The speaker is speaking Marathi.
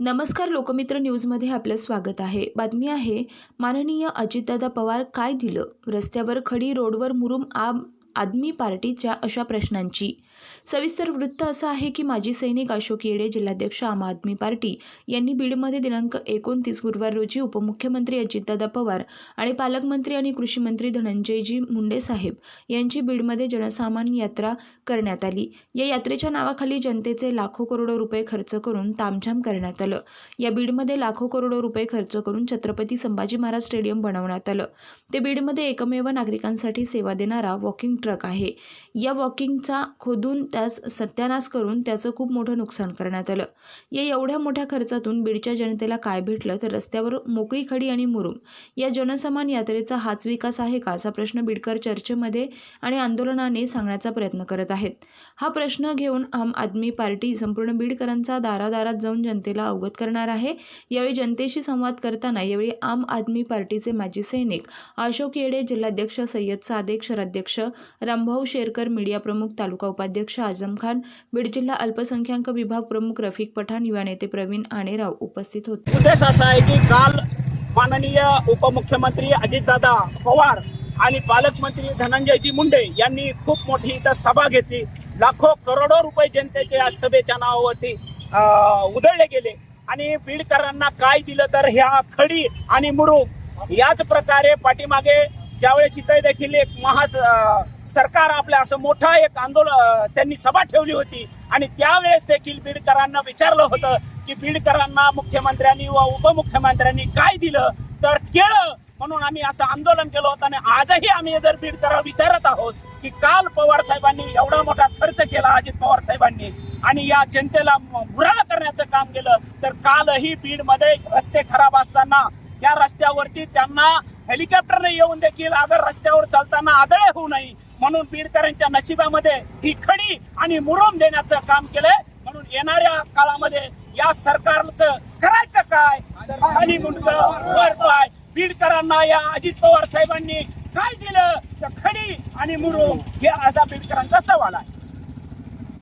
नमस्कार लोकमित्र न्यूजमध्ये आपलं स्वागत आहे. बातमी आहे माननीय अजितदादा पवार काय दिलं? रस्त्यावर खडी रोडवर मुरुम आम आदमी पार्टीच्या अशा प्रश्नांची. सविस्तर वृत्त असं आहे की माजी सैनिक अशोक येडे जिल्हाध्यक्ष आम आदमी पार्टी यांनी बीडमध्ये दिनांक एकोणतीस गुरुवार रोजी उपमुख्यमंत्री अजितदादा पवार आणि पालकमंत्री आणि कृषी मंत्री धनंजयजी मुंडे साहेब यांची बीडमध्ये जनसामान्य यात्रा करण्यात आली. या यात्रेच्या नावाखाली जनतेचे लाखो करोडो रुपये खर्च करून तामझाम करण्यात आलं. या बीडमध्ये लाखो करोडो रुपये खर्च करून छत्रपती संभाजी महाराज स्टेडियम बनवण्यात आलं. ते बीडमध्ये एकमेव नागरिकांसाठी सेवा देणारा वॉकिंग ट्रक आहे. या वॉकिंगचा खोदून त्यास सत्यानाश करून त्याचं खूप मोठं नुकसान करण्यात आलं. या एवढ्या मोठ्या खर्चातून बीडच्या जनतेला काय भेटलं तर रस्त्यावर मोकळी खडी आणि मुरुम. या जनसमान यात्रेचा हाच विकास आहे का असा प्रश्न बीडकर चर्चेमध्ये आणि आंदोलनाने सांगण्याचा प्रयत्न करत आहेत. हा प्रश्न घेऊन आम आदमी पार्टी संपूर्ण बीडकरांचा दारादारात जाऊन जनतेला अवगत करणार आहे. यावेळी जनतेशी संवाद करताना यावेळी आम आदमी पार्टीचे माजी सैनिक अशोक येडे जिल्हाध्यक्ष सय्यद सादेक शहराध्यक्ष रामभाऊ शेरकर मीडिया प्रमुख तालुका उपाध्यक्ष आझम खान बीड जिल्हा अल्पसंख्याक विभाग प्रमुख रफिक पठाण युवा नेते प्रवीण आणेराव उपस्थित होते. उद्देश असा आहे की काल माननीय उपमुख्यमंत्री अजितदादा पवार आणि पालकमंत्री धनंजयजी मुंडे यांनी खूप मोठी इथं सभा घेतली. लाखो करोडो रुपये जनतेचे या सभेच्या नावावरती अं, उधळले गेले. आणि बीडकरांना काय दिलं तर ह्या खडी आणि मुरुम याच प्रकारे पाठीमागे ज्यावेळेस इथे देखील एक महा सरकार आपलं असं मोठं एक आंदोलन त्यांनी सभा ठेवली होती. आणि त्यावेळेस देखील बीडकरांना विचारलं होतं की बीडकरांना मुख्यमंत्र्यांनी व उपमुख्यमंत्र्यांनी काय दिलं? तर केळं म्हणून आम्ही असं आंदोलन केलं होतं आणि आजही आम्ही जर बीडकरांना विचारत आहोत की काल पवार साहेबांनी एवढा मोठा खर्च केला अजित पवार साहेबांनी आणि या जनतेला बुराळ करण्याचं काम केलं तर कालही बीडमध्ये रस्ते खराब असताना या रस्त्यावरती त्यांना हेलिकॉप्टरने येऊन देखील अगर रस्त्यावर चालताना आदळे होऊ नये. म्हणून बीडकरांच्या नशिबामध्ये ही खडी आणि मुरुम देण्याचं काम केलंय. म्हणून येणाऱ्या काळामध्ये या सरकारचं करायचं काय? खाली वर पाय. बीडकरांना या अजित पवार साहेबांनी काय दिलं? तर खडी आणि मुरुम हे असा बीडकरांचा सवाल आहे.